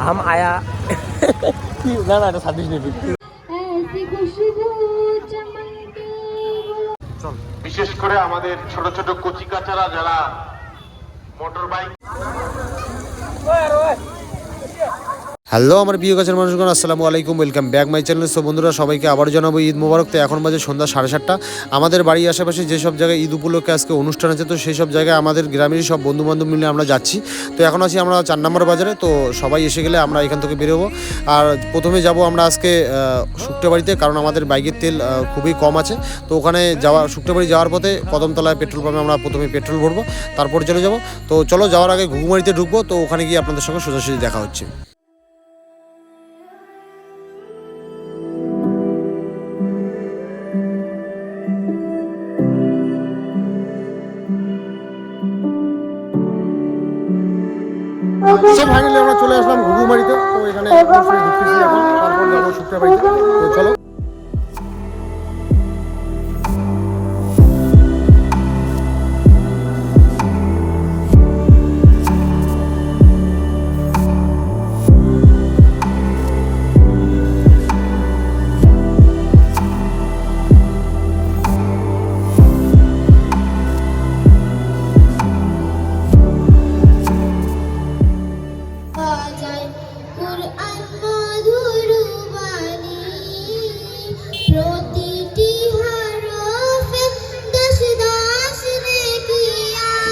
हम आया না না এটা ছাব্বিশ মিনিট ऐसी खुशबू चमकती वो বিশেষ করে আমাদের ছোট ছোট কচি কাচারা যারা মোটর বাইক হ্যালো, আমার প্রিয় গাছের মানুষগণ, আসসালামু আলাইকুম, welcome back my channel. So বন্ধুরা, সবাইকে আবার জানাব ঈদ মোবারক। তো এখন বাজে সন্ধ্যা সাড়ে সাতটা। আমাদের বাড়ির আশেপাশে যেসব জায়গায় ঈদ উপলক্ষে আজকে অনুষ্ঠান আছে, তো সেই সব জায়গায় আমাদের গ্রামেরই সব বন্ধু বান্ধব মিলে আমরা যাচ্ছি। তো এখন আছি আমরা চার নম্বর বাজারে। তো সবাই এসে গেলে আমরা এখান থেকে বেরোবো। আর প্রথমে যাব আমরা আজকে বাড়িতে কারণ আমাদের বাইকের তেল খুবই কম আছে। তো ওখানে যাওয়া বাড়ি যাওয়ার পথে কদমতলায় পেট্রোল পাম্পে আমরা প্রথমে পেট্রোল ভরবো। তারপর চলে যাব। তো চলো, যাওয়ার আগে ঘুঘুমারিতে ঢুকবো। তো ওখানে গিয়ে আপনাদের সঙ্গে সোজাসুজি দেখা হচ্ছে। সব ফাইনালি আমরা চলে আসলাম ঘুঘুমারিতে তো এখানে ঢুকতেছি এখন। তারপর যাব শুক্রবাড়িতে তো চলো।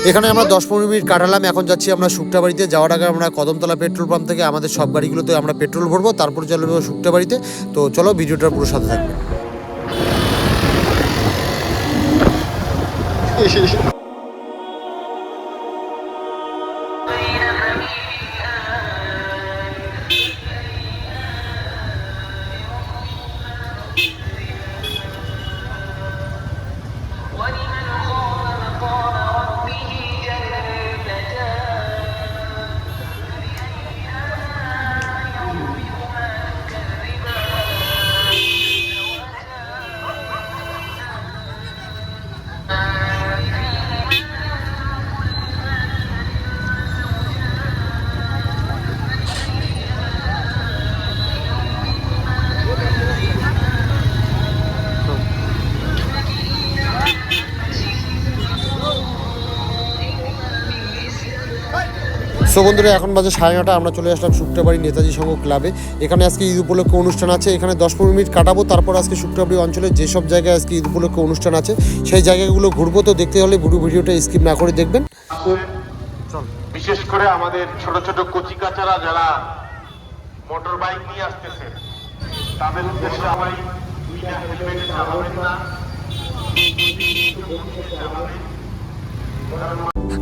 এখানে আমরা দশ পনেরো মিনিট কাটালাম, এখন যাচ্ছি আমরা শুক্তাবাড়িতে। যাওয়ার আগে আমরা কদমতলা পেট্রোল পাম্প থেকে আমাদের সব গাড়িগুলোতে আমরা পেট্রোল ভরবো, তারপর চলে যাব শুক্তাবাড়িতে। তো চলো ভিডিওটা পুরো সাথে থাকবে। সো বন্ধুরা, এখন বাজে সাড়ে নটা, আমরা চলে আসলাম শুক্তাবাড়ি নেতাজি সংঘ ক্লাবে। এখানে আজকে ঈদ উপলক্ষে অনুষ্ঠান আছে, এখানে দশ পনেরো মিনিট কাটাবো, তারপর আজকে শুক্তাবাড়ি অঞ্চলে যেসব জায়গায় আজকে ঈদ উপলক্ষে অনুষ্ঠান আছে, সেই জায়গাগুলো ঘুরবো, তো দেখতে হলে পুরো ভিডিওটা স্কিপ না করে দেখবেন। বিশেষ করে আমাদের ছোট ছোট কচি কাচারা যারা মোটর বাইক নিয়ে আসতেছে, তাদের উদ্দেশ্যে সবাই দুইটা হেলমেট চালাবেন না।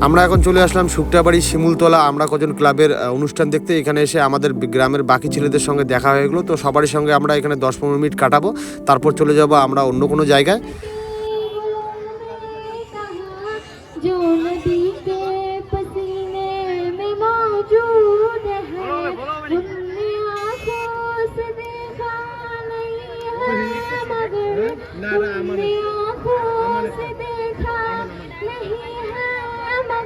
আমরা এখন চলে আসলাম শুক্তাবাড়ি শিমুলতলা আমরা কজন ক্লাবের আহ, অনুষ্ঠান দেখতে এখানে এসে আমাদের বি- গ্রামের বাকি ছেলেদের সঙ্গে দেখা হয়ে গেলো তো সবারই সঙ্গে আমরা এখানে দশ পনেরো মিনিট কাটাবো তারপর চলে যাব আমরা অন্য কোনো জায়গায় जो नदी के पसीने में मौजूद है हमने आंखों से देखा नहीं है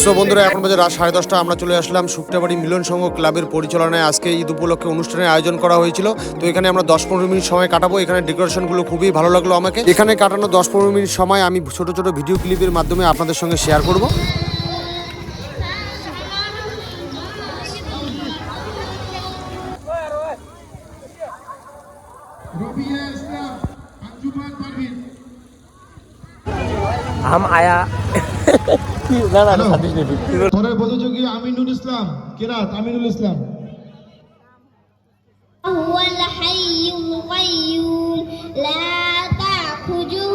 সো বন্ধুরা এখন বাজে রাত সাড়ে দশটা আমরা চলে আসলাম শুক্তাবাড়ি মিলন সংঘ ক্লাবের পরিচালনায় আজকে ঈদ উপলক্ষে অনুষ্ঠানের আয়োজন করা হয়েছিল তো এখানে আমরা দশ পনেরো মিনিট সময় কাটাবো এখানে ডেকোরেশনগুলো খুবই ভালো লাগলো আমাকে এখানে কাটানো দশ পনেরো মিনিট সময় আমি ছোট ছোট ভিডিও ক্লিপের মাধ্যমে আপনাদের সঙ্গে শেয়ার করব हम आया না না এটা ছাব্বিশ মিনিট পরের প্রতিযোগী আমিনুল ইসলাম কেরাত আমিনুল ইসলাম هو الحي القيوم لا تأخذه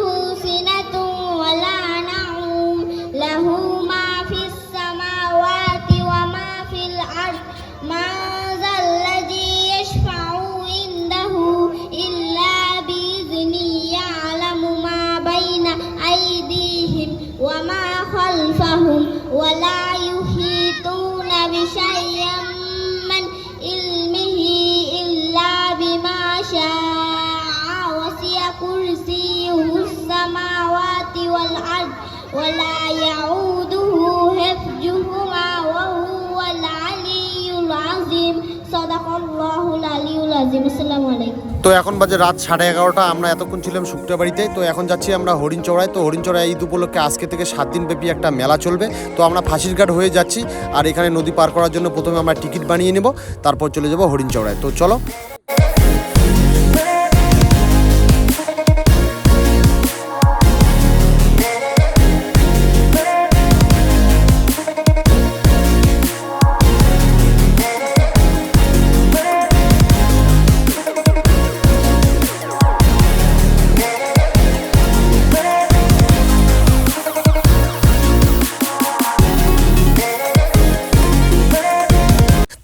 ولا يعوده حفظهما وهو العلي العظيم صدق الله العلي العظيم السلام عليكم তো এখন বাজে রাত সাড়ে এগারোটা আমরা এতক্ষণ ছিলাম শুক্তা বাড়িতে তো এখন যাচ্ছি আমরা হরিণচড়ায় তো হরিণচড়ায় ঈদ উপলক্ষে আজকে থেকে সাত দিন ব্যাপী একটা মেলা চলবে তো আমরা ফাঁসিরঘাট হয়ে যাচ্ছি আর এখানে নদী পার করার জন্য প্রথমে আমরা টিকিট বানিয়ে নেব তারপর চলে যাব হরিণচড়ায় তো চলো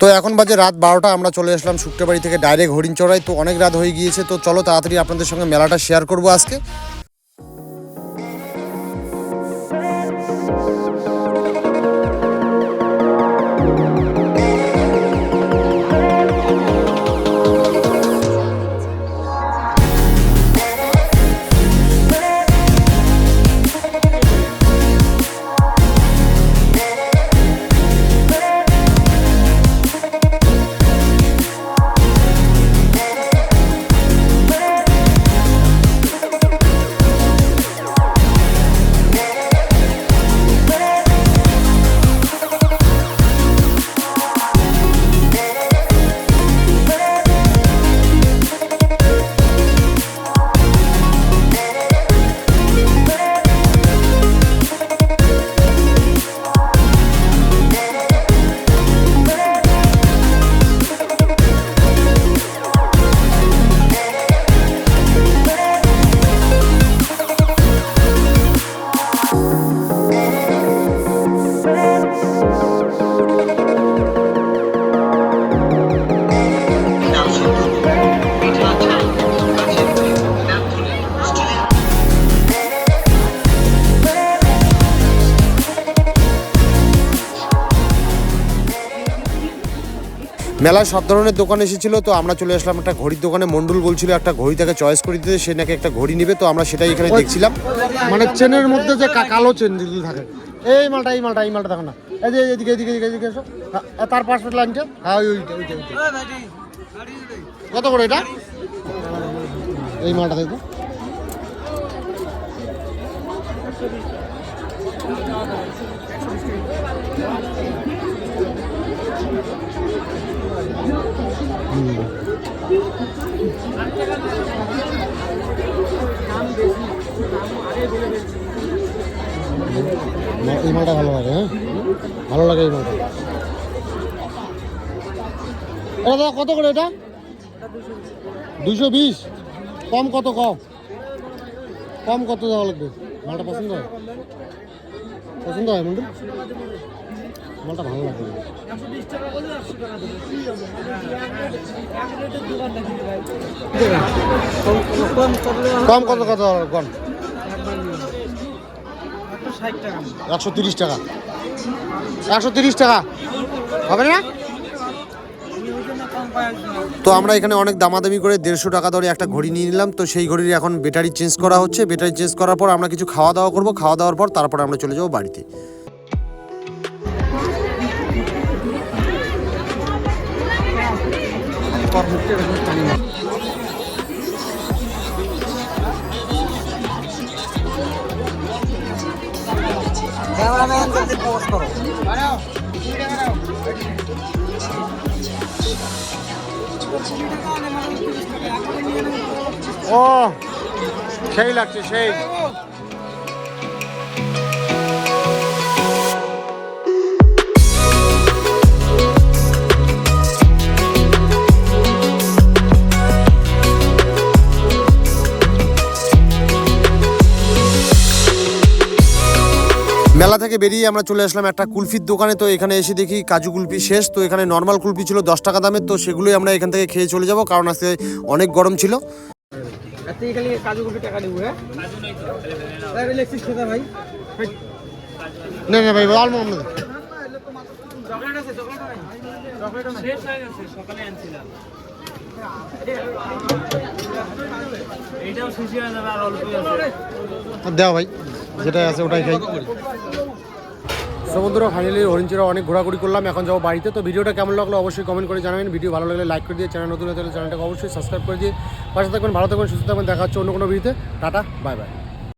তো এখন বাজে রাত বারোটা, আমরা চলে আসলাম শুক্রবাড়ি থেকে ডাইরেক্ট হরিণ হরিণচড়ায়। তো অনেক রাত হয়ে গিয়েছে, তো চলো তাড়াতাড়ি আপনাদের সঙ্গে মেলাটা শেয়ার করব আজকে। মেলায় সব ধরনের দোকান এসেছিল তো আমরা চলে আসলাম একটা ঘড়ির দোকানে। মন্ডল বলছিল একটা ঘড়ি তাকে চয়েস করে দিতে সে নাকি একটা ঘড়ি নেবে তো আমরা সেটাই এখানে দেখছিলাম। মানে চেনের মধ্যে যে কালো চেন যেগুলো থাকে। এই মালটা এই মালটা এই মালটা দেখো না। এই যে এদিকে এদিকে এদিকে এদিকে এসো। হ্যাঁ, তার পাশের লাইনটা। হ্যাঁ ওই ওইটা ওইটা কত করে এটা? এই মালটা দেখো। এই মালটা ভালো লাগে হ্যাঁ? ভালো লাগে এই এটা দাদা, কত করে এটা? দুশো বিশ। কম কত, কম? কম কত দেওয়া লাগবে? মালটা পছন্দ হয়? পছন্দ হয় মন্ডল মালটা ভালো লাগে। কম কত কত কম? একশো তিরিশ টাকা। একশো তিরিশ টাকা। হবে না? তো আমরা এখানে অনেক দামাদামি করে দেড়শো টাকা দরে একটা ঘড়ি নিয়ে নিলাম। তো সেই ঘড়ির এখন ব্যাটারি চেঞ্জ করা হচ্ছে। ব্যাটারি চেঞ্জ করার পর আমরা কিছু খাওয়া দাওয়া করব। খাওয়া দাওয়ার পর তারপর আমরা চলে যাব বাড়িতে। ও সেই লাগছে সেই মেলা থেকে বেরিয়ে আমরা চলে আসলাম একটা কুলফির দোকানে। তো এখানে এসে দেখি কাজু কুলফি শেষ। তো এখানে নর্মাল কুলফি ছিল দশ টাকা দামের। তো সেগুলোই আমরা এখান থেকে খেয়ে চলে যাব। কারণ আজকে অনেক গরম ছিল। তুই খালি কাজু কপি টাকা দিব হ্যাঁ? ইলেকট্রিক খেতে ভাই? না না ভাই অল্প অল্প এইটাও শেষ হয়ে যাবে আর অল্প দেওয়া ভাই। যেটাই আছে ওটাই খাই। সো বন্ধুরা ফাইনালি হরিণচিরা অনেক ঘোরাঘুরি করলাম, এখন যাব বাড়িতে। তো ভিডিওটা কেমন লাগল অবশ্যই কমেন্ট করে জানাবেন। ভিডিও ভালো লাগলে লাইক করে দিয়ে চ্যানেল নতুন হলে চ্যানেলটাকে অবশ্যই সাবস্ক্রাইব করে দিয়ে পাশে থাকবেন, ভালো থাকবেন, সুস্থ থাকবেন, দেখা হচ্ছে অন্য কোনো ভিডিওতে টাটা বাই বাই